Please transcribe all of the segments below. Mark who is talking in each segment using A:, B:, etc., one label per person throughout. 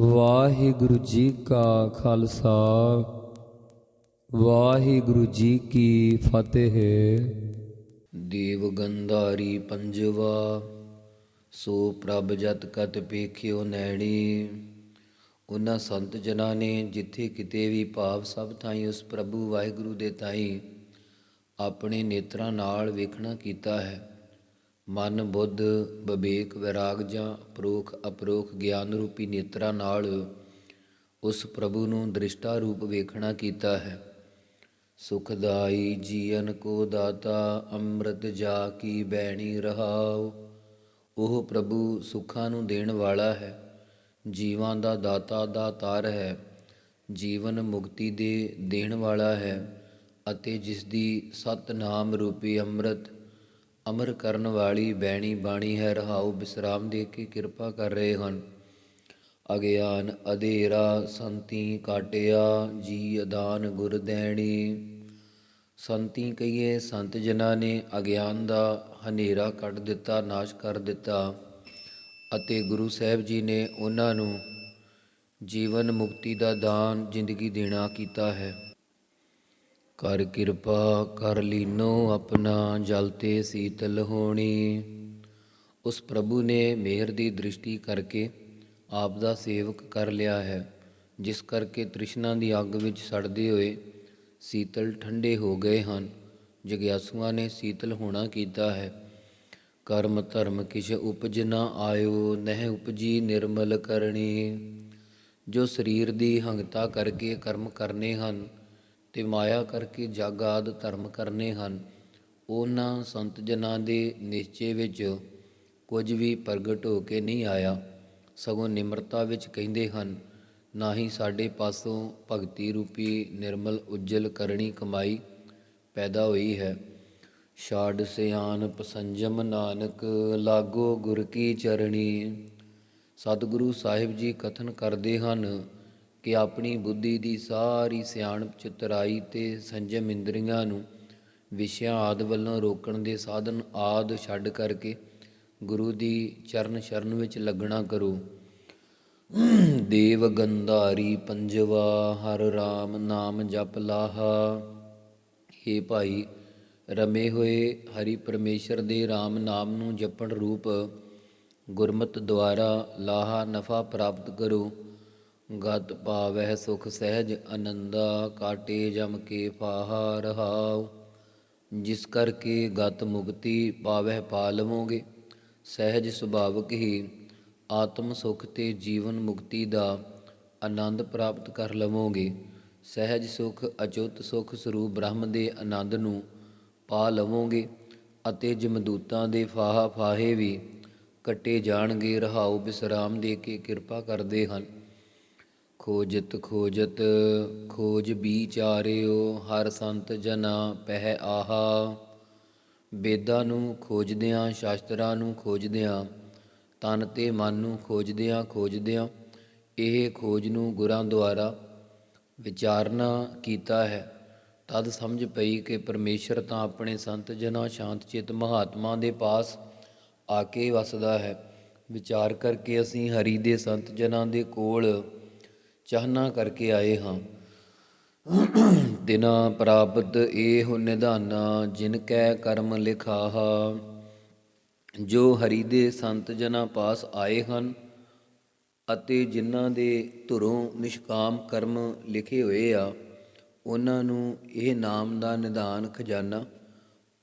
A: ਵਾਹਿਗੁਰੂ ਜੀ ਕਾ ਖਾਲਸਾ, ਵਾਹਿਗੁਰੂ ਜੀ ਕੀ ਫਤਿਹ।
B: ਦੇਵ ਗੰਧਾਰੀ ਪੰਜਵਾ, ਸੋ ਪ੍ਰਭ ਜਤ ਕਤ ਪੇਖਿਓ ਨੈਣੀ। ਉਹਨਾਂ ਸੰਤ ਜਨਾਂ ਨੇ ਜਿੱਥੇ ਕਿਤੇ ਵੀ ਭਾਵ ਸਭ ਥਾਈ ਉਸ ਪ੍ਰਭੂ ਵਾਹਿਗੁਰੂ ਦੇ ਤਾਈ ਆਪਣੇ ਨੇਤਰਾਂ ਨਾਲ ਵੇਖਣਾ ਕੀਤਾ ਹੈ। ਮਨ, ਬੁੱਧ, ਵਿਵੇਕ, ਵਿਰਾਗ ਜਾਂ ਪ੍ਰੋਖ, ਅਪਰੋਖ, ਗਿਆਨ ਰੂਪੀ ਨੇਤਰਾਂ ਨਾਲ ਉਸ ਪ੍ਰਭੂ ਨੂੰ ਦ੍ਰਿਸ਼ਟਾ ਰੂਪ ਵੇਖਣਾ ਕੀਤਾ ਹੈ। ਸੁਖਦਾਈ ਜੀਵਨ ਕੋ ਦਾਤਾ, ਅੰਮ੍ਰਿਤ ਜਾ ਕੀ ਬੈਣੀ ਰਹਾਉ। ਉਹ ਪ੍ਰਭੂ ਸੁੱਖਾਂ ਨੂੰ ਦੇਣ ਵਾਲਾ ਹੈ। ਜੀਵਾਂ ਦਾ ਦਾਤਾ ਦਾਤਾਰ ਹੈ। ਜੀਵਨ ਮੁਕਤੀ ਦੇ ਦੇਣ ਵਾਲਾ ਹੈ ਅਤੇ ਜਿਸ ਦੀ ਸਤਨਾਮ ਰੂਪੀ ਅੰਮ੍ਰਿਤ ਅਮਰ ਕਰਨ ਵਾਲੀ ਬੈਣੀ ਬਾਣੀ ਹੈ, ਰਹਾਉ ਬਿਸਰਾਮ ਦੇ ਕੇ ਕਿਰਪਾ ਕਰ ਰਹੇ ਹਨ। ਅਗਿਆਨ ਅਧੇਰਾ ਸੰਤੀ ਕਾਟਿਆ, ਜੀ ਅਦਾਨ ਗੁਰ ਦੇਣੀ। ਸੰਤੀ ਕਹੀਏ, ਸੰਤ ਜਨਾਂ ਨੇ ਅਗਿਆਨ ਦਾ ਹਨੇਰਾ ਕੱਢ ਦਿੱਤਾ, ਨਾਸ਼ ਕਰ ਦਿੱਤਾ, ਅਤੇ ਗੁਰੂ ਸਾਹਿਬ ਜੀ ਨੇ ਉਹਨਾਂ ਨੂੰ ਜੀਵਨ ਮੁਕਤੀ ਦਾ ਦਾਨ ਜ਼ਿੰਦਗੀ ਦੇਣਾ ਕੀਤਾ ਹੈ। ਕਰ ਕਿਰਪਾ ਕਰ ਲੀਨੋ ਆਪਣਾ ਜਲ ਤੇ ਸੀਤਲ ਹੋਣੀ। ਉਸ ਪ੍ਰਭੂ ਨੇ ਮਿਹਰ ਦੀ ਦ੍ਰਿਸ਼ਟੀ ਕਰਕੇ ਆਪ ਦਾ ਸੇਵਕ ਕਰ ਲਿਆ ਹੈ। ਜਿਸ ਕਰਕੇ ਤ੍ਰਿਸ਼ਨਾ ਦੀ ਅੱਗ ਵਿੱਚ ਸੜਦੇ ਹੋਏ ਸੀਤਲ ਠੰਡੇ ਹੋ ਗਏ ਹਨ। ਜਗਿਆਸੂਆਂ ਨੇ ਸੀਤਲ ਹੋਣਾ ਕੀਤਾ ਹੈ। ਕਰਮ ਧਰਮ ਕਿਛ ਉਪਜ ਨਾ ਆਇਓ, ਨਹਿ ਉਪਜੀ ਨਿਰਮਲ ਕਰਨੀ। ਜੋ ਸਰੀਰ ਦੀ ਹੰਗਤਾ ਕਰਕੇ ਕਰਮ ਕਰਨੇ ਹਨ ਤੇ ਮਾਇਆ ਕਰਕੇ ਜਗ ਆਦ ਧਰਮ ਕਰਨੇ ਹਨ। ਉਹਨਾਂ ਸੰਤ ਜਨਾਂ ਦੇ ਨਿਸ਼ਚੇ ਵਿੱਚ ਕੁਝ ਵੀ ਪ੍ਰਗਟ ਹੋ ਕੇ ਨਹੀਂ ਆਇਆ। ਸਗੋਂ ਨਿਮਰਤਾ ਵਿੱਚ ਕਹਿੰਦੇ ਹਨ, ਨਾ ਹੀ ਸਾਡੇ ਪਾਸੋਂ ਭਗਤੀ ਰੂਪੀ ਨਿਰਮਲ ਉਜਲ ਕਰਨੀ ਕਮਾਈ ਪੈਦਾ ਹੋਈ ਹੈ। ਛਾੜ ਸਿਆਨ ਪਸੰਜਮ ਨਾਨਕ ਲਾਗੋ ਗੁਰ ਕੀ ਚਰਣੀ। ਸਤਿਗੁਰੂ ਸਾਹਿਬ ਜੀ ਕਥਨ ਕਰਦੇ ਹਨ ਕਿ ਆਪਣੀ ਬੁੱਧੀ ਦੀ ਸਾਰੀ ਸਿਆਣਪ ਚਤੁਰਾਈ ਤੇ ਸੰਜਮ ਇੰਦਰੀਆਂ ਨੂੰ ਵਿਸ਼ਿਆਂ ਆਦ ਵੱਲੋਂ ਰੋਕਣ ਦੇ ਸਾਧਨ ਆਦ ਛੱਡ ਕਰਕੇ ਗੁਰੂ ਦੀ ਚਰਨ ਸ਼ਰਨ ਵਿੱਚ ਲੱਗਣਾ ਕਰੋ। ਦੇਵ ਗੰਧਾਰੀ ਪੰਜਵਾ, ਹਰ RAM ਨਾਮ ਜਪ ਲਾਹਾ। ਏ ਭਾਈ, ਰਮੇ ਹੋਏ ਹਰੀ ਪਰਮੇਸ਼ਰ ਦੇ RAM ਨਾਮ ਨੂੰ ਜਪਣ ਰੂਪ ਗੁਰਮਤ ਦੁਆਰਾ ਲਾਹਾ ਨਫਾ ਪ੍ਰਾਪਤ ਕਰੋ। ਗਤ ਪਾਵਹਿ ਸੁਖ ਸਹਿਜ ਆਨੰਦਾ ਕਾਟੇ ਜਮ ਕੇ ਫਾਹਾ ਰਹਾਉ। ਜਿਸ ਕਰਕੇ ਗਤ ਮੁਕਤੀ ਪਾਵਹਿ ਪਾ ਲਵੋਗੇ ਸਹਿਜ ਸੁਭਾਵਕ ਹੀ ਆਤਮ ਸੁਖ ਤੇ ਜੀਵਨ ਮੁਕਤੀ ਦਾ ਆਨੰਦ ਪ੍ਰਾਪਤ ਕਰ ਲਵੋਗੇ। ਸਹਿਜ ਸੁਖ, ਅਚੁੱਤ ਸੁਖ ਸਰੂਪ ਬ੍ਰਹਮ ਦੇ ਆਨੰਦ ਨੂੰ ਪਾ ਲਵੋਗੇ ਅਤੇ ਜਮਦੂਤਾਂ ਦੇ ਫਾਹਾ ਫਾਹੇ ਵੀ ਕੱਟੇ ਜਾਣਗੇ। ਰਹਾਉ ਬਿਸਰਾਮ ਦੇ ਕੇ ਕਿਰਪਾ ਕਰਦੇ ਹਨ। ਖੋਜਤ ਖੋਜਤ, ਖੋਜ ਵਿਚਾਰਿਓ ਹਰ ਸੰਤ ਜਨਾ ਪਹਿ ਆਹਾ। ਵੇਦਾਂ ਨੂੰ ਖੋਜਦਿਆਂ, ਸ਼ਾਸਤਰਾਂ ਨੂੰ ਖੋਜਦਿਆਂ, ਤਨ ਤੇ ਮਨ ਨੂੰ ਖੋਜਦਿਆਂ ਖੋਜਦਿਆਂ, ਇਹ ਖੋਜ ਨੂੰ ਗੁਰਾਂ ਦੁਆਰਾ ਵਿਚਾਰਨਾ ਕੀਤਾ ਹੈ। ਤਦ ਸਮਝ ਪਈ ਕਿ ਪਰਮੇਸ਼ਰ ਤਾਂ ਆਪਣੇ ਸੰਤ ਜਨਾਂ ਸ਼ਾਂਤ ਚਿਤ ਮਹਾਤਮਾ ਦੇ ਪਾਸ ਆ ਕੇ ਵਸਦਾ ਹੈ। ਵਿਚਾਰ ਕਰਕੇ ਅਸੀਂ ਹਰੀ ਦੇ ਸੰਤ ਜਨਾਂ ਦੇ ਕੋਲ ਚਾਹਨਾ ਕਰਕੇ ਆਏ ਹਾਂ। ਦਿਨਾ ਪ੍ਰਾਪਤ ਇਹ ਨਿਧਾਨਾ, ਜਿਨ ਕੈ ਕਰਮ ਲਿਖਾਹਾ, ਜੋ ਹਰੀ ਦੇ ਸੰਤ ਜਨਾਂ ਪਾਸ ਆਏ ਹਨ, ਅਤੇ ਜਿਨ੍ਹਾਂ ਦੇ ਧੁਰੋਂ ਨਿਸ਼ਕਾਮ ਕਰਮ ਲਿਖੇ ਹੋਏ ਆ, ਉਹਨਾਂ ਨੂੰ ਇਹ ਨਾਮ ਦਾ ਨਿਦਾਨ ਖਜ਼ਾਨਾ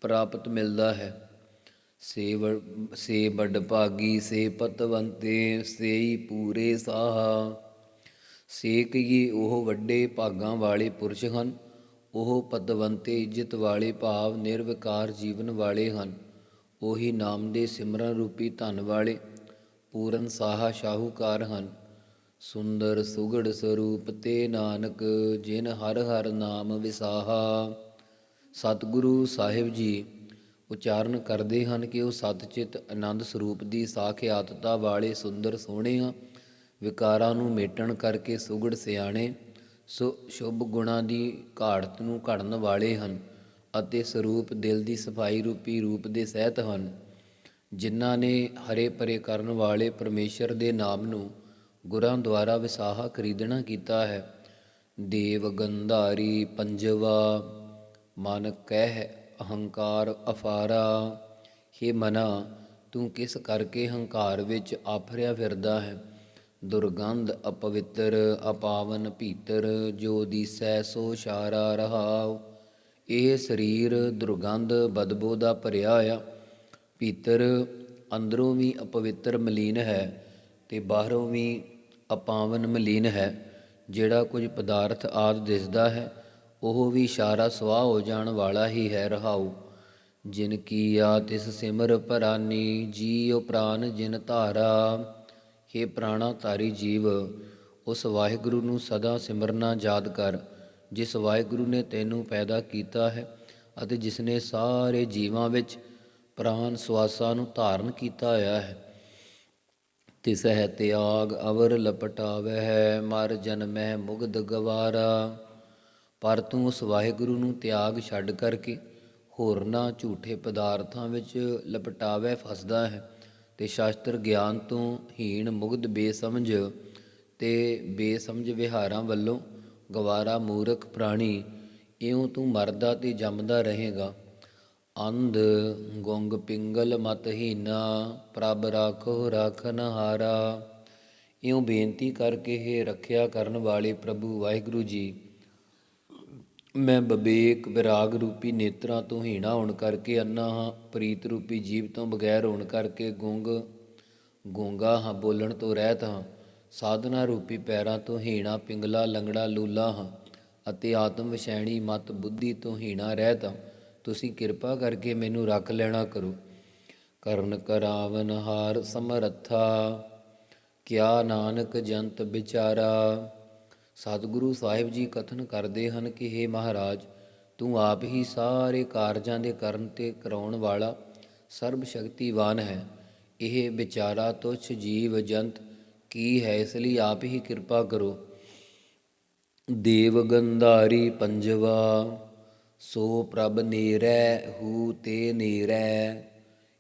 B: ਪ੍ਰਾਪਤ ਮਿਲਦਾ ਹੈ। ਸੇ ਵ- ਸੇ ਬੜ ਭਾਗੀ, ਸੇ ਪਤਵੰਤੇ, ਸੇਈ ਪੂਰੇ ਸਾਹਾ ਸੇ ਕਹੀਏ ਉਹ ਵੱਡੇ ਭਾਗਾਂ ਵਾਲੇ ਪੁਰਸ਼ ਹਨ, ਉਹ ਪਦਵੰਤੇ ਇੱਜ਼ਤ ਵਾਲੇ ਭਾਵ ਨਿਰਵਿਕਾਰ ਜੀਵਨ ਵਾਲੇ ਹਨ। ਉਹੀ ਨਾਮ ਦੇ ਸਿਮਰਨ ਰੂਪੀ ਧਨ ਵਾਲੇ ਪੂਰਨ ਸਾਹਾ ਸ਼ਾਹੂਕਾਰ ਹਨ। ਸੁੰਦਰ ਸੁਗੜ ਸਰੂਪ ਤੇ ਨਾਨਕ, ਜਿਨ ਹਰ ਹਰ ਨਾਮ ਵਿਸਾਹਾ। ਸਤਿਗੁਰੂ ਸਾਹਿਬ ਜੀ ਉਚਾਰਨ ਕਰਦੇ ਹਨ ਕਿ ਉਹ ਸਤਚਿਤ ਆਨੰਦ ਸਰੂਪ ਦੀ ਸਾਖਿਆਤਤਾ ਵਾਲੇ ਸੁੰਦਰ ਸੋਹਣੇ ਆ। ਵਿਕਾਰਾਂ ਨੂੰ ਮੇਟਣ ਕਰਕੇ ਸੁਗੜ ਸਿਆਣੇ ਸੋ ਸ਼ੁਭ ਗੁਣਾਂ ਦੀ ਘਾੜਤ ਨੂੰ ਘੜਨ ਵਾਲੇ ਹਨ ਅਤੇ ਸਰੂਪ ਦਿਲ ਦੀ ਸਫ਼ਾਈ ਰੂਪੀ ਰੂਪ ਦੇ ਸਹਿਤ ਹਨ। ਜਿਨ੍ਹਾਂ ਨੇ ਹਰੇ ਪਰੇ ਕਰਨ ਵਾਲੇ ਪਰਮੇਸ਼ਰ ਦੇ ਨਾਮ ਨੂੰ ਗੁਰਾਂ ਦੁਆਰਾ ਵਿਸਾਹਾ ਖਰੀਦਣਾ ਕੀਤਾ ਹੈ। ਦੇਵ ਗੰਧਾਰੀ ਪੰਜਵਾ, ਮਨ ਕਹਿ ਅਹੰਕਾਰ ਅਫਾਰਾ, ਹੇ ਮਨਾ, ਤੂੰ ਕਿਸ ਕਰਕੇ ਹੰਕਾਰ ਵਿੱਚ ਆਫਰਿਆ ਫਿਰਦਾ ਹੈ? ਦੁਰਗੰਧ ਅਪਵਿੱਤਰ, ਅਪਾਵਨ ਭੀਤਰ, ਜੋ ਦੀਸੈ ਸੋ ਸ਼ਾਰਾ ਰਹਾਉ। ਇਹ ਸਰੀਰ ਦੁਰਗੰਧ ਬਦਬੂ ਦਾ ਭਰਿਆ ਆ। ਭੀਤਰ ਅੰਦਰੋਂ ਵੀ ਅਪਵਿੱਤਰ ਮਲੀਨ ਹੈ ਤੇ ਬਾਹਰੋਂ ਵੀ ਅਪਾਵਨ ਮਲੀਨ ਹੈ। ਜਿਹੜਾ ਕੁਝ ਪਦਾਰਥ ਆਦ ਦਿਸਦਾ ਹੈ, ਉਹ ਵੀ ਇਸ਼ਾਰਾ ਸਵਾਹ ਹੋ ਜਾਣ ਵਾਲਾ ਹੀ ਹੈ ਰਹਾਉ। ਜਿਨ ਆ ਤਿਸ ਸਿਮਰ ਪਰਾਨੀ, ਜੀਉ ਪ੍ਰਾਨ ਜਿਨ ਧਾਰਾ। हे ਪ੍ਰਾਣਾ ਧਾਰੀ ਜੀਵ, ਉਸ ਵਾਹਿਗੁਰੂ ਨੂੰ ਸਦਾ ਸਿਮਰਨਾ ਯਾਦ ਕਰ। ਜਿਸ ਵਾਹਿਗੁਰੂ ਨੇ ਤੈਨੂੰ ਪੈਦਾ ਕੀਤਾ ਹੈ ਅਤੇ ਜਿਸ ਨੇ ਸਾਰੇ ਜੀਵਾਂ ਵਿੱਚ ਪ੍ਰਾਨ ਸਵਾਸਾਂ ਨੂੰ ਧਾਰਨ ਕੀਤਾ ਹੋਇਆ ਹੈ, ਤਿਸ ਹੈ ਤਿਆਗ ਅਵਰ ਲਪਟਾਵਹਿ, ਮਰ ਜਨਮੈ ਮੁਗਦ ਗਵਾਰਾ। ਪਰ ਤੂੰ ਉਸ ਵਾਹਿਗੁਰੂ ਨੂੰ ਤਿਆਗ ਛੱਡ ਕਰਕੇ ਹੋਰਨਾਂ ਝੂਠੇ ਪਦਾਰਥਾਂ ਵਿੱਚ ਲਪਟਾਵੇ ਫਸਦਾ ਹੈ। ਤੇ ਸ਼ਾਸਤਰ ਗਿਆਨ ਤੋਂ ਹੀਣ ਮੁਗਧ ਬੇਸਮਝ ਤੇ ਬੇਸਮਝ ਵਿਹਾਰਾਂ ਵੱਲੋਂ ਗਵਾਰਾ ਮੂਰਖ ਪ੍ਰਾਣੀ, ਇਉਂ ਤੂੰ ਮਰਦਾ ਤੇ ਜੰਮਦਾ ਰਹੇਗਾ। ਅੰਧ ਗੁੰਗ ਪਿੰਗਲ ਮਤਹੀਨਾ ਪ੍ਰਭ ਰਾਖੋ ਰਾਖਨ ਹਾਰਾ ਇਉਂ ਬੇਨਤੀ ਕਰਕੇ ਹੈ ਰੱਖਿਆ ਕਰਨ ਵਾਲੇ ਪ੍ਰਭੂ ਵਾਹਿਗੁਰੂ ਜੀ ਮੈਂ ਬਬੇਕ ਵਿਰਾਗ ਰੂਪੀ ਨੇਤਰਾਂ ਤੋਂ ਹੀਣਾ ਹੋਣ ਕਰਕੇ ਅੰਨਾ ਹਾਂ, ਪ੍ਰੀਤ ਰੂਪੀ ਜੀਵ ਤੋਂ ਬਗੈਰ ਹੋਣ ਕਰਕੇ ਗੁੰਗ, ਗੂੰਗਾ ਹਾਂ, ਬੋਲਣ ਤੋਂ ਰਹਿਤ ਹਾਂ। ਸਾਧਨਾ ਰੂਪੀ ਪੈਰਾਂ ਤੋਂ ਹੀਣਾ, ਪਿੰਗਲਾ, ਲੰਗੜਾ, ਲੂਲਾ ਹਾਂ ਅਤੇ ਆਤਮ ਵਿਸ਼ੈਣੀ ਮਤ ਬੁੱਧੀ ਤੋਂ ਹੀਣਾ ਰਹਿਤ ਹਾਂ। ਤੁਸੀਂ ਕਿਰਪਾ ਕਰਕੇ ਮੈਨੂੰ ਰੱਖ ਲੈਣਾ ਕਰੋ। ਕਰਨ ਕਰਾਵਨ ਹਾਰ ਸਮਰੱਥਾ, ਕਿਆ ਨਾਨਕ ਜੰਤ ਵਿਚਾਰਾ ਸਤਿਗੁਰੂ ਸਾਹਿਬ ਜੀ ਕਥਨ ਕਰਦੇ ਹਨ ਕਿ हे ਮਹਾਰਾਜ, ਤੂੰ ਆਪ ਹੀ ਸਾਰੇ ਕਾਰਜਾਂ ਦੇ ਕਰਨ ਤੇ ਕਰਾਉਣ ਵਾਲਾ ਸਰਬ ਸ਼ਕਤੀਵਾਨ ਹੈ। ਇਹ ਵਿਚਾਰਾ ਤੁਛ ਜੀਵ ਜੰਤ ਕੀ ਹੈ, ਇਸ ਲਈ ਆਪ ਹੀ ਕਿਰਪਾ ਕਰੋ। ਦੇਵ ਗੰਧਾਰੀ ਪੰਜਵਾ, ਸੋ ਪ੍ਰਭ ਨੀਰੈ, ਹੂ ਤੇ ਨੀਰੈ।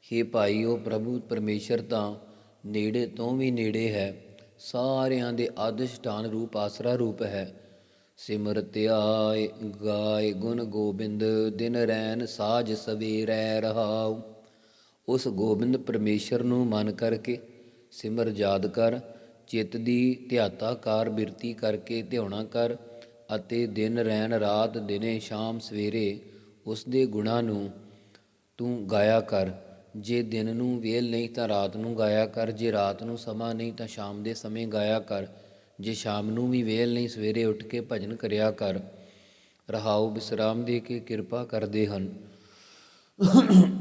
B: हे ਭਾਈਓ ਪ੍ਰਭੂ, ਪਰਮੇਸ਼ਰ ਤਾਂ ਨੇੜੇ ਤੋਂ ਵੀ ਨੇੜੇ ਹੈ। ਸਾਰਿਆਂ ਦੇ ਆਦਿਸ਼ਟਾਨ ਰੂਪ ਆਸਰਾ ਰੂਪ ਹੈ। ਸਿਮਰਤਿ ਆਏ, ਗਾਏ ਗੁਣ ਗੋਬਿੰਦ, ਦਿਨ ਰੈਨ ਸਾਜ ਸਵੇਰੈ ਰਹਾਉ। ਉਸ ਗੋਬਿੰਦ ਪਰਮੇਸ਼ਰ ਨੂੰ ਮਨ ਕਰਕੇ ਸਿਮਰ ਯਾਦ ਕਰ, ਚਿੱਤ ਦੀ ਧਿਆਤਾਕਾਰ ਬਿਰਤੀ ਕਰਕੇ ਧਿਆਉਣਾ ਕਰ ਅਤੇ ਦਿਨ ਰੈਣ ਰਾਤ ਦਿਨੇ ਸ਼ਾਮ ਸਵੇਰੇ ਉਸ ਦੇ ਗੁਣਾਂ ਨੂੰ ਤੂੰ ਗਾਇਆ ਕਰ। ਜੇ ਦਿਨ ਨੂੰ ਵੇਲ ਨਹੀਂ ਤਾਂ ਰਾਤ ਨੂੰ ਗਾਇਆ ਕਰ, ਜੇ ਰਾਤ ਨੂੰ ਸਮਾਂ ਨਹੀਂ ਤਾਂ ਸ਼ਾਮ ਦੇ ਸਮੇਂ ਗਾਇਆ ਕਰ, ਜੇ ਸ਼ਾਮ ਨੂੰ ਵੀ ਵੇਲ ਨਹੀਂ ਸਵੇਰੇ ਉੱਠ ਕੇ ਭਜਨ ਕਰਿਆ ਕਰ। ਰਹਾਉ ਵਿਸਰਾਮ ਦੇ ਕੇ ਕਿਰਪਾ ਕਰਦੇ ਹਨ।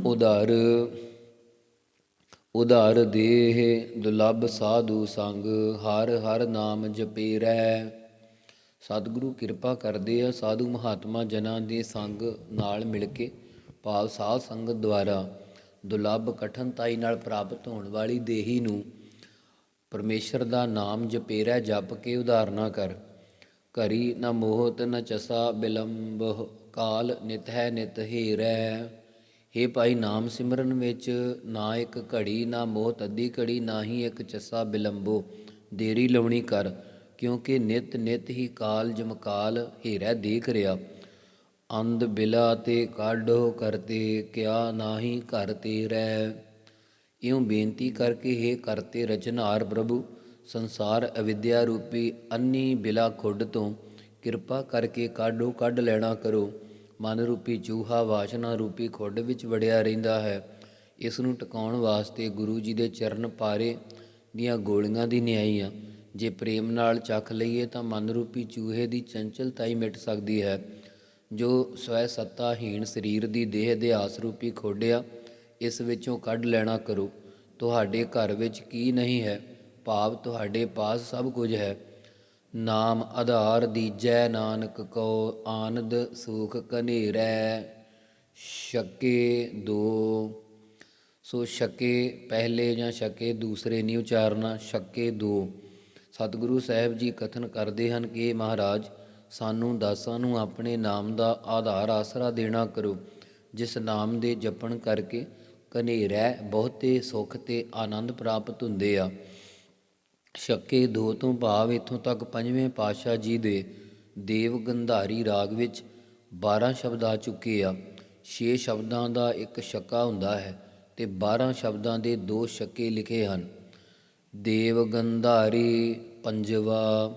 B: ਉਧਾਰ ਉਧਾਰ ਦੇਹ ਦੁਲੱਭ ਸਾਧੂ ਸੰਗ, ਹਰ ਹਰ ਨਾਮ ਜਪੇਰੈ। ਸਤਿਗੁਰੂ ਕਿਰਪਾ ਕਰਦੇ ਆ ਸਾਧੂ ਮਹਾਤਮਾ ਜਨਾਂ ਦੇ ਸੰਗ ਨਾਲ ਮਿਲ ਕੇ ਭਾਵ ਸਾਧ ਸੰਗਤ ਦੁਆਰਾ। ਦੁਲੱਭ ਕਠਨਤਾਈ ਨਾਲ ਪ੍ਰਾਪਤ ਹੋਣ ਵਾਲੀ ਦੇਹੀ ਨੂੰ ਪਰਮੇਸ਼ਰ ਦਾ ਨਾਮ ਜਪੇਰਾ, ਜਪ ਕੇ ਉਧਾਰਨਾ ਕਰ। ਘਰੀ ਨ ਮੋਹਤ ਨ ਚਸਾ ਬਿਲੰਬ, ਕਾਲ ਨਿਤ ਹੈ ਨਿਤ ਹੀਰੈ। ਹੇ ਭਾਈ ਨਾਮ ਸਿਮਰਨ ਵਿੱਚ ਨਾ ਇੱਕ ਘੜੀ, ਨਾ ਮੋਹਤ ਅੱਧੀ ਘੜੀ, ਨਾ ਹੀ ਇੱਕ ਚਸਾ ਬਿਲੰਬੋ। ਦੇਰੀ ਲਾਉਣੀ ਕਰ, ਕਿਉਂਕਿ ਨਿਤ ਨਿਤ ਹੀ ਕਾਲ ਜਮਕਾਲ ਹੀਰੈ ਦੇਖ ਰਿਹਾ ਅੰਧ ਬਿਲਾ ਤੇ ਕਾਢੋ ਕਰਤੇ, ਕਿਆ ਨਾਹੀ ਘਰ ਤੇ ਰਹਿ। ਇਉਂ ਬੇਨਤੀ ਕਰਕੇ ਹੈ ਕਰਤੇ ਰਚਨਹਾਰ ਪ੍ਰਭੂ, ਸੰਸਾਰ ਅਵਿਦਿਆ ਰੂਪੀ ਅੰਨੀ ਬਿਲਾ ਖੁੱਡ ਤੋਂ ਕਿਰਪਾ ਕਰਕੇ ਕਾਢੋ, ਕੱਢ ਲੈਣਾ ਕਰੋ। ਮਨ ਰੂਪੀ ਚੂਹਾ, ਵਾਸ਼ਨਾ ਰੂਪੀ ਖੁੱਡ ਵਿੱਚ ਵੜਿਆ ਰਹਿੰਦਾ ਹੈ। ਇਸ ਨੂੰ ਟਿਕਾਉਣ ਵਾਸਤੇ ਗੁਰੂ ਜੀ ਦੇ ਚਰਨ ਪਾਰੇ ਦੀਆਂ ਗੋਲੀਆਂ ਦੀ ਨਿਆਈ ਆ। ਜੇ ਪ੍ਰੇਮ ਨਾਲ ਚੱਖ ਲਈਏ ਤਾਂ ਮਨ ਰੂਪੀ ਚੂਹੇ ਦੀ ਚੰਚਲਤਾ ਹੀ ਮਿਟ ਸਕਦੀ ਹੈ। ਜੋ ਸਵੈ ਸੱਤਾਹੀਣ ਸਰੀਰ ਦੀ ਦੇਹ ਦੇ ਆਸ ਰੂਪੀ ਖੋਡਿਆ, ਇਸ ਵਿੱਚੋਂ ਕੱਢ ਲੈਣਾ ਕਰੋ। ਤੁਹਾਡੇ ਘਰ ਵਿੱਚ ਕੀ ਨਹੀਂ ਹੈ? ਭਾਵ ਤੁਹਾਡੇ ਪਾਸ ਸਭ ਕੁਝ ਹੈ। ਨਾਮ ਆਧਾਰ ਦੀਜੈ ਨਾਨਕ ਕੋ ਆਨੰਦ ਸੁਖ ਕਨੇਰੈ ਛਕੇ ਦੋ। ਸੋ ਛਕੇ ਪਹਿਲੇ ਜਾਂ ਛਕੇ ਦੂਸਰੇ ਨਹੀਂ ਉਚਾਰਨਾ, ਛਕੇ ਦੋ। ਸਤਿਗੁਰੂ ਸਾਹਿਬ ਜੀ ਕਥਨ ਕਰਦੇ ਹਨ ਕਿ ਮਹਾਰਾਜ ਸਾਨੂੰ ਦਾਸਾਂ ਨੂੰ ਆਪਣੇ ਨਾਮ ਦਾ ਆਧਾਰ ਆਸਰਾ ਦੇਣਾ ਕਰੋ, ਜਿਸ ਨਾਮ ਦੇ ਜਪਣ ਕਰਕੇ ਕਨੇਰੈ ਬਹੁਤੇ ਸੁਖ ਤੇ ਆਨੰਦ ਪ੍ਰਾਪਤ ਹੁੰਦੇ ਆ। ਸ਼ੱਕੇ ਦੋ ਤੋਂ ਭਾਵ ਇਥੋਂ ਤੱਕ ਪੰਜਵੇਂ ਪਾਤਸ਼ਾਹ ਜੀ ਦੇ ਦੇਵ ਗੰਧਾਰੀ ਰਾਗ ਵਿੱਚ 12 ਸ਼ਬਦ ਆ ਚੁੱਕੇ ਆ। 6 ਸ਼ਬਦਾਂ ਦਾ ਇੱਕ ਸ਼ੱਕਾ ਹੁੰਦਾ ਹੈ ਤੇ 12 ਸ਼ਬਦਾਂ ਦੇ ਦੋ ਸ਼ੱਕੇ ਲਿਖੇ ਹਨ। ਦੇਵ ਗੰਧਾਰੀ ਪੰਜਵਾ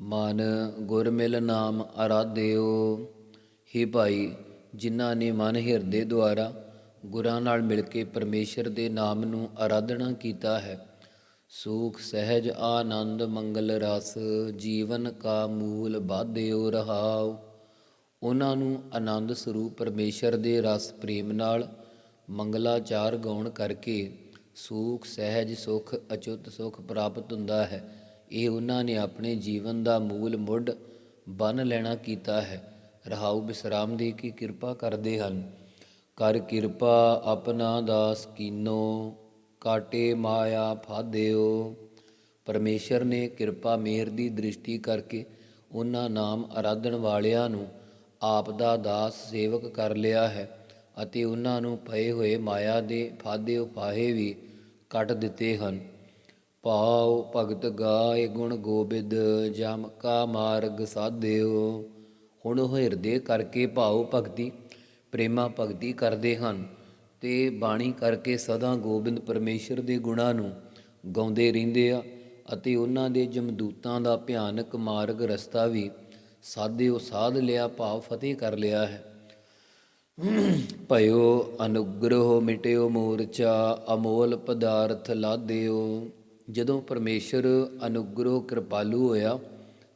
B: ਮਨ ਗੁਰਮਿਲ ਨਾਮ ਆਰਾਧਿਓ ਹੀ ਭਾਈ, ਜਿਨ੍ਹਾਂ ਨੇ ਮਨ ਹਿਰਦੇ ਦੁਆਰਾ ਗੁਰਾਂ ਨਾਲ ਮਿਲ ਕੇ ਪਰਮੇਸ਼ਰ ਦੇ ਨਾਮ ਨੂੰ ਆਰਾਧਨਾ ਕੀਤਾ ਹੈ, ਸੁਖ, ਸਹਿਜ, ਆਨੰਦ, ਮੰਗਲ ਰਸ, ਜੀਵਨ ਕਾ ਮੂਲ ਬਾਧਿਓ ਰਹਾਉ। ਉਹਨਾਂ ਨੂੰ ਆਨੰਦ ਸਰੂਪ ਪਰਮੇਸ਼ਰ ਦੇ ਰਸ ਪ੍ਰੇਮ ਨਾਲ ਮੰਗਲਾਚਾਰ ਗਾਉਣ ਕਰਕੇ ਸੁਖ, ਸਹਿਜ, ਸੁਖ, ਅਚੁੱਤ ਸੁਖ ਪ੍ਰਾਪਤ ਹੁੰਦਾ ਹੈ। ਇਹ ਉਹਨਾਂ ਨੇ ਆਪਣੇ ਜੀਵਨ ਦਾ ਮੂਲ ਮੁੱਢ ਬਨ ਲੈਣਾ ਕੀਤਾ ਹੈ। ਰਹਾਉ ਬਿਸਰਾਮ ਦੇ ਕੀ ਕਿਰਪਾ ਕਰਦੇ ਹਨ? ਕਰ ਕਿਰਪਾ ਆਪਣਾ ਦਾਸ ਕੀਨੋ, ਕਾਟੇ ਮਾਇਆ ਫਾਦਿਓ। ਪਰਮੇਸ਼ਰ ਨੇ ਕਿਰਪਾ ਮਿਹਰ ਦੀ ਦ੍ਰਿਸ਼ਟੀ ਕਰਕੇ ਉਹਨਾਂ ਨਾਮ ਆਰਾਧਣ ਵਾਲਿਆਂ ਨੂੰ ਆਪ ਦਾ ਦਾਸ ਸੇਵਕ ਕਰ ਲਿਆ ਹੈ ਅਤੇ ਉਹਨਾਂ ਨੂੰ ਪਏ ਹੋਏ ਮਾਇਆ ਦੇ ਫਾਦੇ ਉਪਾਹੇ ਵੀ ਕੱਟ ਦਿੱਤੇ ਹਨ। ਭਾਉ ਭਗਤ ਗਾਏ ਗੁਣ ਗੋਬਿੰਦ, ਜਮ ਕਾ ਮਾਰਗ ਸਾਧਿਓ। ਹੁਣ ਉਹ ਹਿਰਦੇ ਕਰਕੇ ਭਾਉ ਭਗਤੀ, ਪ੍ਰੇਮਾ ਭਗਤੀ ਕਰਦੇ ਹਨ ਤੇ ਬਾਣੀ ਕਰਕੇ ਸਦਾ ਗੋਬਿੰਦ ਪਰਮੇਸ਼ਰ ਦੇ ਗੁਣਾਂ ਨੂੰ ਗਾਉਂਦੇ ਰਹਿੰਦੇ ਆ ਅਤੇ ਉਹਨਾਂ ਦੇ ਜਮਦੂਤਾਂ ਦਾ ਭਿਆਨਕ ਮਾਰਗ ਰਸਤਾ ਵੀ ਸਾਧਿਓ, ਸਾਧ ਲਿਆ, ਭਾਵ ਫਤਿਹ ਕਰ ਲਿਆ ਹੈ। ਭਇਓ, ਅਨੁਗ੍ਰਹ ਮਿਟਿਓ ਮੂਰਚਾ, ਅਮੋਲ ਪਦਾਰਥ ਲਾਦਿਓ ਜਦੋਂ ਪਰਮੇਸ਼ਰ ਅਨੁਗ੍ਰਹ ਕਿਰਪਾਲੂ ਹੋਇਆ,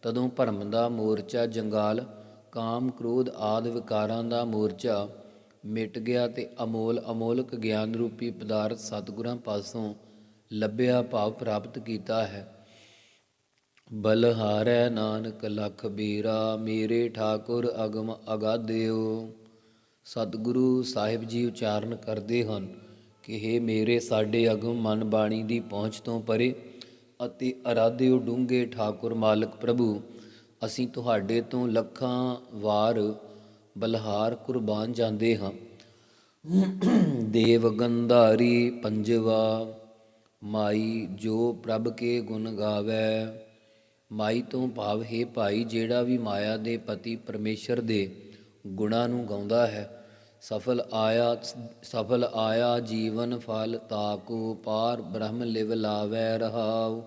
B: ਤਦੋਂ ਭਰਮ ਦਾ ਮੋਰਚਾ, ਜੰਗਾਲ, ਕਾਮ, ਕ੍ਰੋਧ ਆਦ ਵਿਕਾਰਾਂ ਦਾ ਮੋਰਚਾ ਮਿਟ ਗਿਆ ਤੇ ਅਮੋਲ ਅਮੋਲਕ ਗਿਆਨ ਰੂਪੀ ਪਦਾਰਥ ਸਤਿਗੁਰਾਂ ਪਾਸੋਂ ਲੱਭਿਆ ਭਾਵ ਪ੍ਰਾਪਤ ਕੀਤਾ ਹੈ। ਬਲਹਾਰੈ ਨਾਨਕ ਲਖ ਬੀਰਾ, ਮੇਰੇ ਠਾਕੁਰ ਅਗਮ ਅਗਾਧਿਓ। ਸਤਿਗੁਰੂ ਸਾਹਿਬ ਜੀ ਉਚਾਰਨ ਕਰਦੇ ਹਨ। ਕਿ हे ਮੇਰੇ ਸਾਡੇ ਅਗਮ ਮਨ ਬਾਣੀ ਦੀ ਪਹੁੰਚ ਤੋਂ ਪਰੇ ਅਤੇ ਅਰਾਧਿਓ ਡੂੰਘੇ ਠਾਕੁਰ ਮਾਲਕ ਪ੍ਰਭੂ, ਅਸੀਂ ਤੁਹਾਡੇ ਤੋਂ ਲੱਖਾਂ ਵਾਰ ਬਲਹਾਰ ਕੁਰਬਾਨ ਜਾਂਦੇ ਹਾਂ। ਦੇਵ ਗੰਧਾਰੀ ਪੰਜਵਾ, ਮਾਈ ਜੋ ਪ੍ਰਭ ਕੇ ਗੁਣ ਗਾਵੇ। ਮਾਈ ਤੋਂ ਭਾਵ, ਹੈ ਭਾਈ, ਜਿਹੜਾ ਵੀ ਮਾਇਆ ਦੇ ਪਤੀ ਪਰਮੇਸ਼ਰ ਦੇ ਗੁਣਾਂ ਨੂੰ ਗਾਉਂਦਾ ਹੈ ਸਫਲ ਆਇਆ ਸਫਲ ਆਇਆ ਜੀਵਨ ਫਲ, ਤਾਕੋ ਪਾਰ ਬ੍ਰਹਮ ਲਿਵ ਲਾਵੈ ਰਹਾਉ।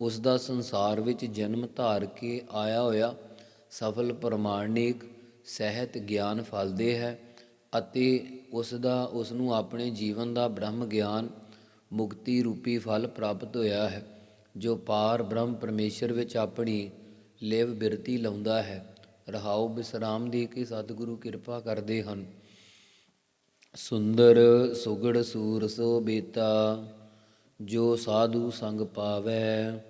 B: ਉਸ ਦਾ ਸੰਸਾਰ ਵਿੱਚ ਜਨਮ ਧਾਰ ਕੇ ਆਇਆ ਹੋਇਆ ਸਫਲ ਪ੍ਰਮਾਣਿਕ ਸਹਿਤ ਗਿਆਨ ਫਲਦੇ ਹੈ ਅਤੇ ਉਸ ਦਾ, ਉਸ ਨੂੰ ਆਪਣੇ ਜੀਵਨ ਦਾ ਬ੍ਰਹਮ ਗਿਆਨ ਮੁਕਤੀ ਰੂਪੀ ਫਲ ਪ੍ਰਾਪਤ ਹੋਇਆ ਹੈ, ਜੋ ਪਾਰ ਬ੍ਰਹਮ ਪਰਮੇਸ਼ਰ ਵਿੱਚ ਆਪਣੀ ਲਿਵ ਬਿਰਤੀ ਲਾਉਂਦਾ ਹੈ। ਰਹਾਉ ਬਿਸਰਾਮ ਦੇ ਕੇ ਸਤਿਗੁਰੂ ਕਿਰਪਾ ਕਰਦੇ ਹਨ। ਸੁੰਦਰ ਸੁਗੜ ਸੂਰ ਸੋ ਬੇਤਾ, ਜੋ ਸਾਧੂ ਸੰਗ ਪਾਵੈ,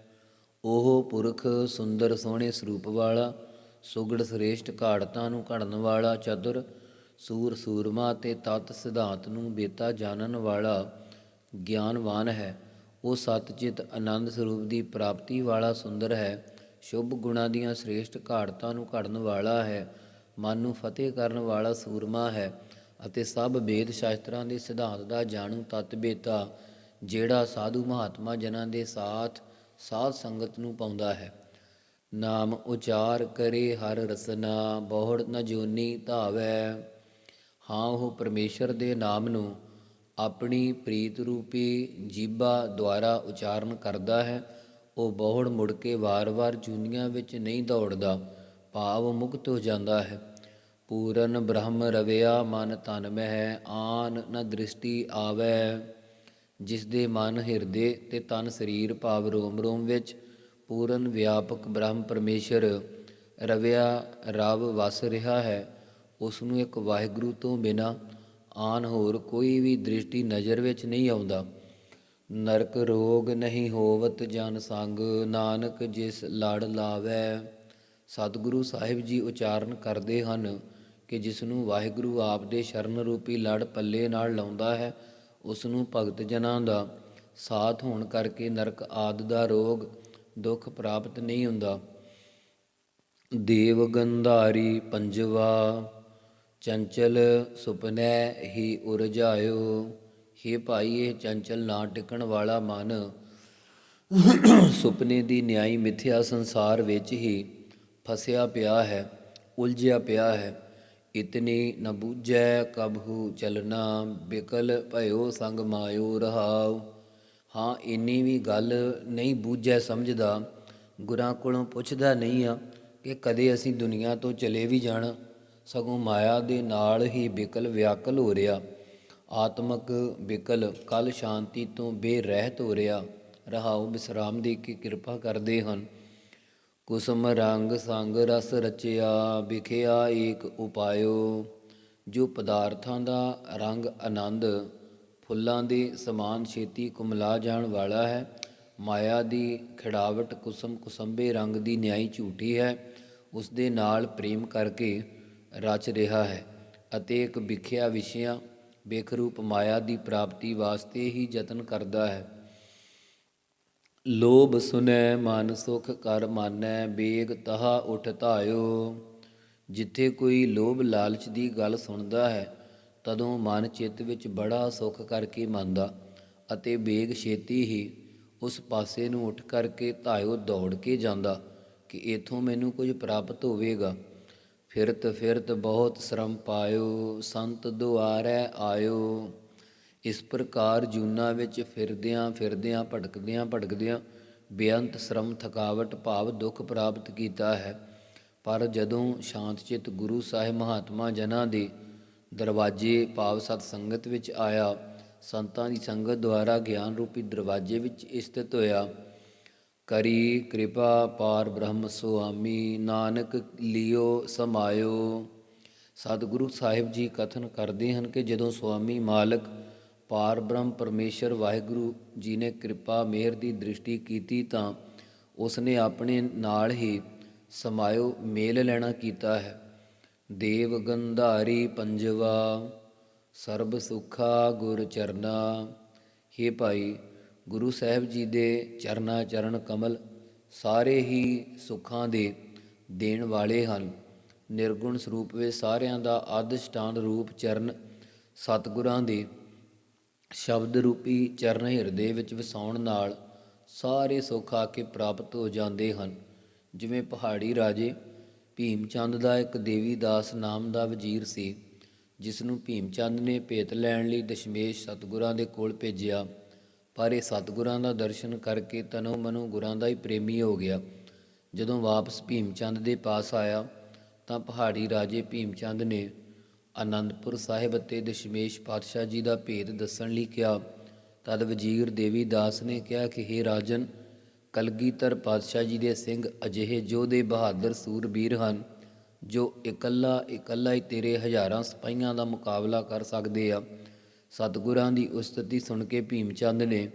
B: ਉਹ ਪੁਰਖ ਸੁੰਦਰ ਸੋਹਣੇ ਸਰੂਪ ਵਾਲਾ, ਸੁਗੜ ਸ੍ਰੇਸ਼ਟ ਘਾੜਤਾਂ ਨੂੰ ਘੜਨ ਵਾਲਾ, ਚਤੁਰ ਸੂਰ ਸੂਰਮਾ ਤੇ ਤਤ ਸਿਧਾਂਤ ਨੂੰ ਬੇਤਾ ਜਾਣਨ ਵਾਲਾ ਗਿਆਨਵਾਨ ਹੈ। ਉਹ ਸਤਚਿਤ ਆਨੰਦ ਸਰੂਪ ਦੀ ਪ੍ਰਾਪਤੀ ਵਾਲਾ ਸੁੰਦਰ ਹੈ। ਸ਼ੁਭ ਗੁਣਾਂ ਦੀਆਂ ਸ੍ਰੇਸ਼ਟ ਘਾੜਤਾਂ ਨੂੰ ਘੜਨ ਵਾਲਾ ਹੈ। ਮਨ ਨੂੰ ਫਤਿਹ ਕਰਨ ਵਾਲਾ ਸੂਰਮਾ ਹੈ। ਅਤੇ ਸਭ ਵੇਦ ਸ਼ਾਸਤਰਾਂ ਦੇ ਸਿਧਾਂਤ ਦਾ ਜਾਣੂ ਤਤ ਬੇਤਾ, ਜਿਹੜਾ ਸਾਧੂ ਮਹਾਤਮਾ ਜਨਾਂ ਦੇ ਸਾਥ ਸਾਧ ਸੰਗਤ ਨੂੰ ਪਾਉਂਦਾ ਹੈ। ਨਾਮ ਉਚਾਰ ਕਰੇ ਹਰ ਰਸਨਾ, ਬਹੁੜ ਨ ਜੋਨੀ ਧਾਵੈ। ਹਾਂ, ਉਹ ਪਰਮੇਸ਼ਰ ਦੇ ਨਾਮ ਨੂੰ ਆਪਣੀ ਪ੍ਰੀਤ ਰੂਪੀ ਜੀਬਾ ਦੁਆਰਾ ਉਚਾਰਨ ਕਰਦਾ ਹੈ। ਉਹ ਬਹੁੜ ਮੁੜ ਕੇ ਵਾਰ-ਵਾਰ ਜੂਨੀਆਂ ਵਿੱਚ ਨਹੀਂ ਦੌੜਦਾ, ਭਾਵ ਮੁਕਤ ਹੋ ਜਾਂਦਾ ਹੈ। ਪੂਰਨ ਬ੍ਰਹਮ ਰਵਿਆ ਮਨ ਤਨ ਮਹਿ, ਆਨ ਨ ਦ੍ਰਿਸ਼ਟੀ ਆਵੈ। ਜਿਸ ਦੇ ਮਨ ਹਿਰਦੇ ਤੇ ਤਨ ਸਰੀਰ ਭਾਵ ਰੋਮ ਰੋਮ ਵਿੱਚ, ਪੂਰਨ ਵਿਆਪਕ ਬ੍ਰਹਮ ਪਰਮੇਸ਼ਰ ਰਵਿਆ ਰਵ ਵਸ ਰਿਹਾ ਹੈ। ਉਸ ਨੂੰ ਇੱਕ ਵਾਹਿਗੁਰੂ ਤੋਂ ਬਿਨਾ ਆਨ ਹੋਰ ਕੋਈ ਵੀ ਦ੍ਰਿਸ਼ਟੀ ਨਜ਼ਰ ਵਿੱਚ ਨਹੀਂ ਆਉਂਦਾ। ਨਰਕ ਰੋਗ ਨਹੀਂ ਹੋਵਤ ਜਨ ਸੰਗ, ਨਾਨਕ ਜਿਸ ਲੜ ਲਾਵੈ। ਸਤਿਗੁਰੂ ਸਾਹਿਬ ਜੀ ਉਚਾਰਨ ਕਰਦੇ ਹਨ ਕਿ ਜਿਸ ਨੂੰ ਵਾਹਿਗੁਰੂ ਆਪ ਦੇ ਸ਼ਰਨ ਰੂਪੀ ਲੜ ਪੱਲੇ ਨਾਲ ਲਾਉਂਦਾ ਹੈ ਉਸ ਨੂੰ ਭਗਤ ਜਨਾਂ ਦਾ ਸਾਥ ਹੋਣ ਕਰਕੇ ਨਰਕ ਆਦ ਦਾ ਰੋਗ ਦੁੱਖ ਪ੍ਰਾਪਤ ਨਹੀਂ ਹੁੰਦਾ। ਦੇਵ ਗੰਧਾਰੀ ਪੰਜਵਾ, ਚੰਚਲ ਸੁਪਨੈ ਹੀ ਉਰਜਾਇਓ। हे ਭਾਈ, ਇਹ ਚੰਚਲ ਨਾ ਟਿਕਣ ਵਾਲਾ ਮਨ, ਸੁਪਨੇ ਦੀ ਨਿਆਈ ਮਿਥਿਆ ਸੰਸਾਰ ਵਿੱਚ ਹੀ ਫਸਿਆ ਪਿਆ ਹੈ, ਉਲਝਿਆ ਪਿਆ ਹੈ। ਇਤਨੀ ਨ ਬੂਝੈ ਕਬਹੂ ਚਲਨਾ, ਬਿਕਲ ਭਇਓ ਸੰਗ ਮਾਇਓ ਰਹਾਉ। ਹਾਂ, ਇੰਨੀ ਵੀ ਗੱਲ ਨਹੀਂ ਬੂਝੈ ਸਮਝਦਾ। ਗੁਰਾਂ ਕੋਲੋਂ ਪੁੱਛਦਾ ਨਹੀਂ ਆ ਕਿ ਕਦੇ ਅਸੀਂ ਦੁਨੀਆ ਤੋਂ ਚਲੇ ਵੀ ਜਾਣਾ। ਸਗੋਂ ਮਾਇਆ ਦੇ ਨਾਲ ਹੀ ਬਿਕਲ ਵਿਆਕਲ ਹੋ ਰਿਹਾ। ਆਤਮਕ ਬਿਕਲ ਕਲ ਸ਼ਾਂਤੀ ਤੋਂ ਬੇਰਹਿਤ ਹੋ ਰਿਹਾ। ਰਹਾਉ ਵਿਸਰਾਮ ਦੀ ਕੇ ਕਿਰਪਾ ਕਰਦੇ ਹਨ। ਕੁਸਮ ਰੰਗ ਸੰਗ ਰਸ ਰਚਿਆ, ਵਿਖਿਆ ਏਕ ਉਪਾਇਓ। ਜੋ ਪਦਾਰਥਾਂ ਦਾ ਰੰਗ ਆਨੰਦ, ਫੁੱਲਾਂ ਦੇ ਸਮਾਨ ਛੇਤੀ ਕੁਮਲਾ ਜਾਣ ਵਾਲਾ ਹੈ। ਮਾਇਆ ਦੀ ਖਿੜਾਵਟ ਕੁਸਮ ਕੁਸੰਬੇ ਰੰਗ ਦੀ ਨਿਆਈ ਝੂਠੀ ਹੈ। ਉਸ ਦੇ ਨਾਲ ਪ੍ਰੇਮ ਕਰਕੇ ਰਚ ਰਿਹਾ ਹੈ ਅਤੇ ਇੱਕ ਵਿਖਿਆ ਵਿਸ਼ਿਆਂ ਬੇਖਰੂਪ ਮਾਇਆ ਦੀ ਪ੍ਰਾਪਤੀ ਵਾਸਤੇ ਹੀ ਯਤਨ ਕਰਦਾ ਹੈ। ਲੋਭ ਸੁਨੈ ਮਨ ਸੁਖ ਕਰ ਮਾਨੈ, ਬੇਗ ਤਹਾ ਉਠ ਧਾਇਓ। ਜਿੱਥੇ ਕੋਈ ਲੋਭ ਲਾਲਚ ਦੀ ਗੱਲ ਸੁਣਦਾ ਹੈ, ਤਦੋਂ ਮਨ ਚਿੱਤ ਵਿੱਚ ਬੜਾ ਸੁਖ ਕਰਕੇ ਮੰਨਦਾ ਅਤੇ ਬੇਗ ਛੇਤੀ ਹੀ ਉਸ ਪਾਸੇ ਨੂੰ ਉੱਠ ਕਰਕੇ ਧਾਇਓ ਦੌੜ ਕੇ ਜਾਂਦਾ ਕਿ ਇਥੋਂ ਮੈਨੂੰ ਕੁਝ ਪ੍ਰਾਪਤ ਹੋਵੇਗਾ। ਫਿਰਤ ਫਿਰਤ ਬਹੁਤ ਸ਼ਰਮ ਪਾਇਓ, ਸੰਤ ਦੁਆਰੈ ਆਇਓ। ਇਸ ਪ੍ਰਕਾਰ ਜੂਨਾ ਵਿੱਚ ਫਿਰਦਿਆਂ ਫਿਰਦਿਆਂ, ਭਟਕਦਿਆਂ ਭਟਕਦਿਆਂ ਬੇਅੰਤ ਸ਼ਰਮ, ਥਕਾਵਟ, ਭਾਵ ਦੁੱਖ ਪ੍ਰਾਪਤ ਕੀਤਾ ਹੈ। ਪਰ ਜਦੋਂ ਸ਼ਾਂਤ ਚਿਤ ਗੁਰੂ ਸਾਹਿਬ ਮਹਾਤਮਾ ਜਨਾਂ ਦੇ ਦਰਵਾਜ਼ੇ ਭਾਵ ਸਤ ਸੰਗਤ ਵਿੱਚ ਆਇਆ, ਸੰਤਾਂ ਦੀ ਸੰਗਤ ਦੁਆਰਾ ਗਿਆਨ ਰੂਪੀ ਦਰਵਾਜ਼ੇ ਵਿੱਚ ਸਥਿਤ ਹੋਇਆ, ਕਰੀ ਕਿਰਪਾ ਪਾਰ ਬ੍ਰਹਮ ਸੁਆਮੀ, ਨਾਨਕ ਲਿਓ, ਸਮਾਇਓ। ਸਤਿਗੁਰੂ ਸਾਹਿਬ ਜੀ ਕਥਨ ਕਰਦੇ ਹਨ ਕਿ ਜਦੋਂ ਸੁਆਮੀ ਮਾਲਕ ਪਾਰ ਬ੍ਰਹਮ ਪਰਮੇਸ਼ਰ ਵਾਹਿਗੁਰੂ ਜੀ ਨੇ ਕਿਰਪਾ ਮਿਹਰ ਦੀ ਦ੍ਰਿਸ਼ਟੀ ਕੀਤੀ ਤਾਂ ਉਸ ਨੇ ਆਪਣੇ ਨਾਲ ਹੀ ਸਮਾਇਓ ਮੇਲ ਲੈਣਾ ਕੀਤਾ ਹੈ। ਦੇਵ ਗੰਧਾਰੀ ਪੰਜਵਾ, ਸਰਬ ਸੁਖਾ ਗੁਰ ਚਰਨਾ। हे ਭਾਈ, ਗੁਰੂ ਸਾਹਿਬ ਜੀ ਦੇ ਚਰਨਾ ਚਰਨ ਕਮਲ ਸਾਰੇ ਹੀ ਸੁੱਖਾਂ ਦੇ ਦੇਣ ਵਾਲੇ ਹਨ। ਨਿਰਗੁਣ ਸਰੂਪ ਵਿੱਚ ਸਾਰਿਆਂ ਦਾ ਆਦਿਸ਼ਟਾਨ ਰੂਪ ਚਰਨ ਸਤਿਗੁਰਾਂ ਦੇ ਸ਼ਬਦ ਰੂਪੀ ਚਰਨ ਹਿਰਦੇ ਵਿੱਚ ਵਸਾਉਣ ਨਾਲ ਸਾਰੇ ਸੁੱਖ ਆ ਕੇ ਪ੍ਰਾਪਤ ਹੋ ਜਾਂਦੇ ਹਨ। ਜਿਵੇਂ ਪਹਾੜੀ ਰਾਜੇ ਭੀਮ ਚੰਦ ਦਾ ਇੱਕ ਦੇਵੀ ਦਾਸ ਨਾਮ ਦਾ ਵਜ਼ੀਰ ਸੀ ਜਿਸ ਨੂੰ ਭੀਮ ਚੰਦ ਨੇ ਭੇਤ ਲੈਣ ਲਈ ਦਸ਼ਮੇਸ਼ ਸਤਿਗੁਰਾਂ ਦੇ ਕੋਲ ਭੇਜਿਆ। ਪਰ ਇਹ ਸਤਿਗੁਰਾਂ ਦਾ ਦਰਸ਼ਨ ਕਰਕੇ ਤਨੋ ਮਨੋ ਗੁਰਾਂ ਦਾ ਹੀ ਪ੍ਰੇਮੀ ਹੋ ਗਿਆ। ਜਦੋਂ ਵਾਪਸ ਭੀਮ ਚੰਦ ਦੇ ਪਾਸ ਆਇਆ ਤਾਂ ਪਹਾੜੀ ਰਾਜੇ ਭੀਮ ਚੰਦ ਨੇ ਆਨੰਦਪੁਰ ਸਾਹਿਬ ਅਤੇ ਦਸ਼ਮੇਸ਼ ਪਾਤਸ਼ਾਹ ਜੀ ਦਾ ਭੇਦ ਦੱਸਣ ਲਈ ਕਿਹਾ। ਤਦ ਵਜ਼ੀਰ ਦੇਵੀ ਦਾਸ ਨੇ ਕਿਹਾ ਕਿ हे ਰਾਜਨ, ਕਲਗੀਧਰ ਪਾਤਸ਼ਾਹ ਜੀ ਦੇ ਸਿੰਘ ਅਜਿਹੇ ਯੋਧੇ ਬਹਾਦਰ ਸੂਰਬੀਰ ਹਨ, ਜੋ ਇਕੱਲਾ ਇਕੱਲਾ ਹੀ ਤੇਰੇ ਹਜ਼ਾਰਾਂ ਸਿਪਾਹੀਆਂ ਦਾ ਮੁਕਾਬਲਾ ਕਰ ਸਕਦੇ ਆ। ਸਤਿਗੁਰਾਂ ਦੀ ਉਸਤਤੀ ਸੁਣ ਕੇ ਭੀਮ ਚੰਦ ਨੇ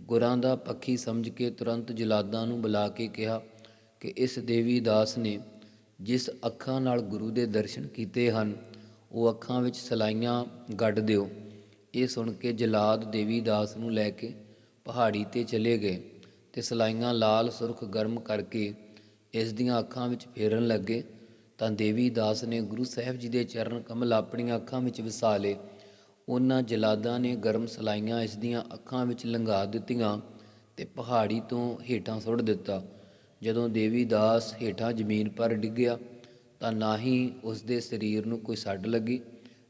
B: ਗੁਰਾਂ ਦਾ ਪੱਖੀ ਸਮਝ ਕੇ ਤੁਰੰਤ ਜਲਾਦਾਂ ਨੂੰ ਬੁਲਾ ਕੇ ਕਿਹਾ ਕਿ, ਇਸ ਦੇਵੀ ਦਾਸ ਨੇ ਜਿਸ ਅੱਖਾਂ ਨਾਲ ਗੁਰੂ ਦੇ ਦਰਸ਼ਨ ਕੀਤੇ ਹਨ ਉਹ ਅੱਖਾਂ ਵਿੱਚ ਸਲਾਈਆਂ ਗੱਡ ਦਿਓ। ਇਹ ਸੁਣ ਕੇ ਜਲਾਦ ਦੇਵੀ ਦਾਸ ਨੂੰ ਲੈ ਕੇ ਪਹਾੜੀ ਤੇ ਚਲੇ ਗਏ ਤੇ ਸਲਾਈਆਂ ਲਾਲ ਸੁਰਖ ਗਰਮ ਕਰਕੇ ਇਸ ਦੀਆਂ ਅੱਖਾਂ ਵਿੱਚ ਫੇਰਨ ਲੱਗੇ। ਤਾਂ ਦੇਵੀ ਦਾਸ ਨੇ ਗੁਰੂ ਸਾਹਿਬ ਜੀ ਦੇ ਚਰਨ ਕਮਲ ਆਪਣੀਆਂ ਅੱਖਾਂ ਵਿੱਚ ਵਸਾ ਲਏ। ਉਹਨਾਂ ਜਲਾਦਾਂ ਨੇ ਗਰਮ ਸਲਾਈਆਂ ਇਸ ਦੀਆਂ ਅੱਖਾਂ ਵਿੱਚ ਲੰਘਾ ਦਿੱਤੀਆਂ ਤੇ ਪਹਾੜੀ ਤੋਂ ਹੇਠਾਂ ਸੁੱਟ ਦਿੱਤਾ। ਜਦੋਂ ਦੇਵੀ ਦਾਸ ਹੇਠਾਂ ਜ਼ਮੀਨ ਪਰ ਡਿੱਗਿਆ ਤਾਂ ਨਾ ਹੀ ਉਸ ਦੇ ਸਰੀਰ ਨੂੰ ਕੋਈ ਸੱਟ ਲੱਗੀ,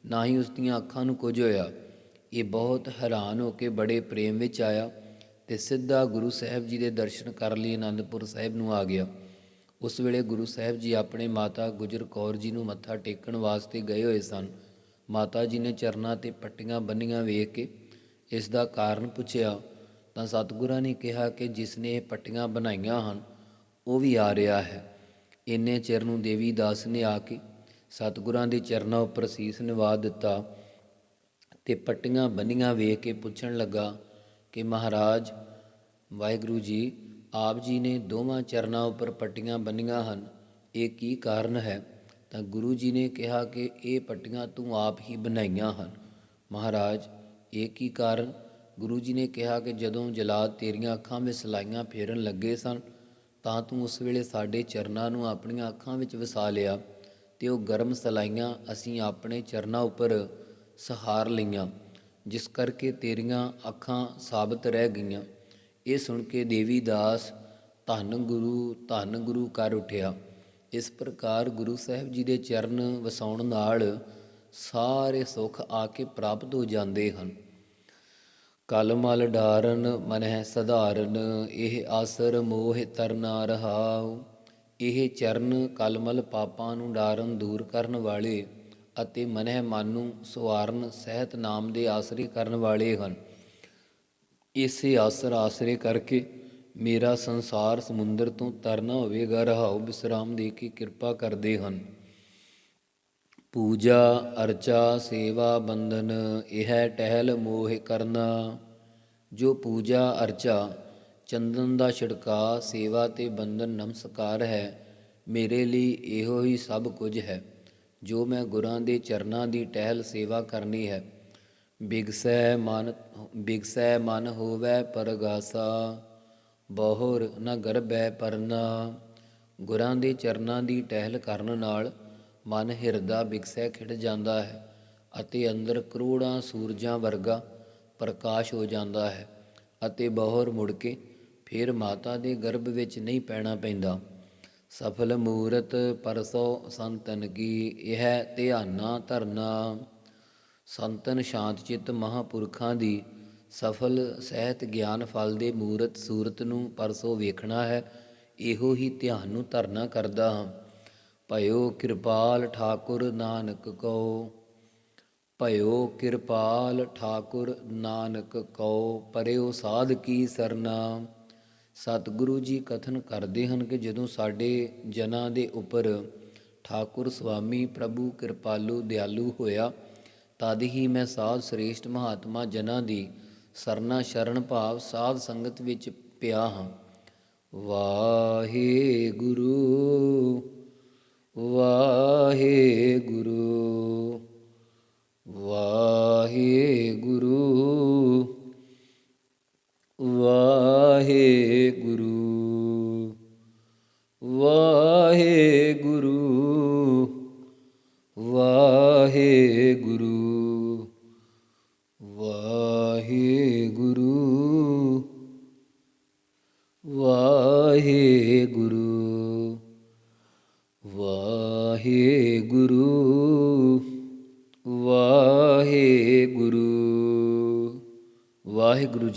B: ਨਾ ਹੀ ਉਸ ਦੀਆਂ ਅੱਖਾਂ ਨੂੰ ਕੁਝ ਹੋਇਆ। ਇਹ ਬਹੁਤ ਹੈਰਾਨ ਹੋ ਕੇ ਬੜੇ ਪ੍ਰੇਮ ਵਿੱਚ ਆਇਆ ਤੇ ਸਿੱਧਾ ਗੁਰੂ ਸਾਹਿਬ ਜੀ ਦੇ ਦਰਸ਼ਨ ਕਰ ਲਈ, ਅਨੰਦਪੁਰ ਸਾਹਿਬ ਨੂੰ ਆ ਗਿਆ। ਉਸ ਵੇਲੇ ਗੁਰੂ ਸਾਹਿਬ ਜੀ ਆਪਣੇ ਮਾਤਾ ਗੁਜਰ ਕੌਰ ਜੀ ਨੂੰ ਮੱਥਾ ਟੇਕਣ ਵਾਸਤੇ ਗਏ ਹੋਏ ਸਨ। ਮਾਤਾ ਜੀ ਨੇ ਚਰਨਾਂ ਤੇ ਪੱਟੀਆਂ ਬੰਨੀਆਂ ਵੇਖ ਕੇ ਇਸ ਦਾ ਕਾਰਨ ਪੁੱਛਿਆ, ਤਾਂ ਸਤਿਗੁਰਾਂ ਨੇ ਕਿਹਾ ਕਿ ਜਿਸ ਨੇ ਇਹ ਪੱਟੀਆਂ ਬਣਾਈਆਂ ਹਨ, ਉਹ ਵੀ ਆ ਰਿਹਾ ਹੈ। ਇੰਨੇ ਚਿਰ ਨੂੰ ਦੇਵੀ ਦਾਸ ਨੇ ਆ ਕੇ ਸਤਿਗੁਰਾਂ ਦੇ ਚਰਨਾਂ ਉੱਪਰ ਸੀਸ ਨਿਵਾ ਦਿੱਤਾ ਤੇ ਪੱਟੀਆਂ ਬੰਨੀਆਂ ਵੇਖ ਕੇ ਪੁੱਛਣ ਲੱਗਾ ਕਿ ਮਹਾਰਾਜ, ਵਾਹਿਗੁਰੂ ਜੀ, ਆਪ ਜੀ ਨੇ ਦੋਵਾਂ ਚਰਨਾਂ ਉੱਪਰ ਪੱਟੀਆਂ ਬੰਨੀਆਂ ਹਨ, ਇਹ ਕੀ ਕਾਰਨ ਹੈ? ਤਾਂ ਗੁਰੂ ਜੀ ਨੇ ਕਿਹਾ ਕਿ ਇਹ ਪੱਟੀਆਂ ਤੂੰ ਆਪ ਹੀ ਬਣਾਈਆਂ ਹਨ। ਮਹਾਰਾਜ, ਇਹ ਕੀ ਕਾਰਨ? ਗੁਰੂ ਜੀ ਨੇ ਕਿਹਾ ਕਿ ਜਦੋਂ ਜਲਾਦ ਤੇਰੀਆਂ ਅੱਖਾਂ ਵਿੱਚ ਸਲਾਈਆਂ ਫੇਰਨ ਲੱਗੇ ਸਨ ਤਾਂ ਤੂੰ ਉਸ ਵੇਲੇ ਸਾਡੇ ਚਰਨਾਂ ਨੂੰ ਆਪਣੀਆਂ ਅੱਖਾਂ ਵਿੱਚ ਵਸਾ ਲਿਆ ਤੇ ਉਹ ਗਰਮ ਸਲਾਈਆਂ ਅਸੀਂ ਆਪਣੇ ਚਰਨਾਂ ਉੱਪਰ ਸਹਾਰ ਲਈਆਂ, ਜਿਸ ਕਰਕੇ ਤੇਰੀਆਂ ਅੱਖਾਂ ਸਾਬਤ ਰਹਿ ਗਈਆਂ। ਇਹ ਸੁਣ ਕੇ ਦੇਵੀ ਦਾਸ ਧੰਨ ਗੁਰੂ ਧੰਨ ਗੁਰੂ ਕਰ ਉਠਿਆ। ਇਸ ਪ੍ਰਕਾਰ ਗੁਰੂ ਸਾਹਿਬ ਜੀ ਦੇ ਚਰਨ ਵਸਾਉਣ ਨਾਲ ਸਾਰੇ ਸੁੱਖ ਆ ਕੇ ਪ੍ਰਾਪਤ ਹੋ ਜਾਂਦੇ ਹਨ। ਕਲਮਲ ਡਾਰਨ ਮਨਹਿ ਸਧਾਰਨ, ਇਹ ਆਸਰ ਮੋਹ ਤਰਨਾ ਰਹਾਉ। ਇਹ ਚਰਨ ਕਲਮਲ ਪਾਪਾਂ ਨੂੰ ਡਾਰਨ ਦੂਰ ਕਰਨ ਵਾਲੇ ਅਤੇ ਮਨਹਿ ਮਨ ਨੂੰ ਸਵਾਰਨ ਸਹਿਤ ਨਾਮ ਦੇ ਆਸਰੇ ਕਰਨ ਵਾਲੇ ਹਨ। ਇਸੇ ਆਸਰ ਆਸਰੇ ਕਰਕੇ ਮੇਰਾ ਸੰਸਾਰ ਸਮੁੰਦਰ ਤੋਂ ਤਰਨਾ ਹੋਵੇਗਾ, ਰਹਾਉ ਵਿਸਰਾਮ ਦੇ ਕੇ ਕਿਰਪਾ ਕਰਦੇ ਹਨ। ਪੂਜਾ, ਅਰਚਾ, ਸੇਵਾ, ਬੰਧਨ, ਇਹ ਟਹਿਲ ਮੋਹ ਕਰਨਾ। ਜੋ ਪੂਜਾ, ਅਰਚਾ, ਚੰਦਨ ਦਾ ਛਿੜਕਾ, ਸੇਵਾ ਤੇ ਬੰਧਨ ਨਮਸਕਾਰ ਹੈ, ਮੇਰੇ ਲਈ ਇਹੋ ਹੀ ਸਭ ਕੁਝ ਹੈ, ਜੋ ਮੈਂ ਗੁਰਾਂ ਦੇ ਚਰਨਾਂ ਦੀ ਟਹਿਲ ਸੇਵਾ ਕਰਨੀ ਹੈ। ਬਿਗਸੈ ਮਨ ਬਿਗਸੈ ਮਨ ਹੋਵੈ ਪਰਗਾਸਾ, ਬਹੁਰ ਨ ਗਰਭੈ ਪਰਨਾ। ਗੁਰਾਂ ਦੇ ਚਰਨਾਂ ਦੀ ਟਹਿਲ ਕਰਨ ਨਾਲ ਮਨ ਹਿਰਦਾ ਵਿਕਸੈ ਖਿੜ ਜਾਂਦਾ ਹੈ ਅਤੇ ਅੰਦਰ ਕਰੋੜਾਂ ਸੂਰਜਾਂ ਵਰਗਾ ਪ੍ਰਕਾਸ਼ ਹੋ ਜਾਂਦਾ ਹੈ ਅਤੇ ਬਹੁਰ ਮੁੜ ਕੇ ਫਿਰ ਮਾਤਾ ਦੇ ਗਰਭ ਵਿੱਚ ਨਹੀਂ ਪੈਣਾ ਪੈਂਦਾ। ਸਫਲ ਮੂਰਤ ਪਰਸੋ ਸੰਤਨ ਕੀ, ਇਹ ਧਿਆਨਾ ਧਰਨਾ। ਸੰਤਨ ਸ਼ਾਂਤ ਚਿੱਤ ਮਹਾਪੁਰਖਾਂ ਦੀ ਸਫਲ ਸਹਿਤ ਗਿਆਨ ਫਲ ਦੇ ਮੂਰਤ ਸੂਰਤ ਨੂੰ ਪਰਸੋ ਵੇਖਣਾ ਹੈ, ਇਹੋ ਹੀ ਧਿਆਨ ਨੂੰ ਧਰਨਾ ਕਰਦਾ ਹਾਂ। ਭਇਓ ਕਿਰਪਾਲ ਠਾਕੁਰ ਨਾਨਕ ਕਉ। ਭਇਓ ਕਿਰਪਾਲ ਠਾਕੁਰ ਨਾਨਕ ਕਉ। ਪਰਿਓ ਸਾਧ ਕੀ ਸਰਨਾ। ਸਤਿਗੁਰੂ ਜੀ ਕਥਨ ਕਰਦੇ ਹਨ ਕਿ ਜਦੋਂ ਸਾਡੇ ਜਨਾਂ ਦੇ ਉੱਪਰ ਠਾਕੁਰ ਸੁਆਮੀ ਪ੍ਰਭੂ ਕਿਰਪਾਲੂ ਦਿਆਲੂ ਹੋਇਆ, ਤਦ ਹੀ ਮੈਂ ਸਾਧ ਸ੍ਰੇਸ਼ਟ ਮਹਾਤਮਾ ਜਨਾਂ ਦੀ ਸਰਨਾ ਸ਼ਰਨ ਭਾਵ ਸਾਧ ਸੰਗਤ ਵਿੱਚ ਪਿਆ ਹਾਂ। ਵਾਹਿਗੁਰੂ। ਵਾਹਿਗੁਰੂ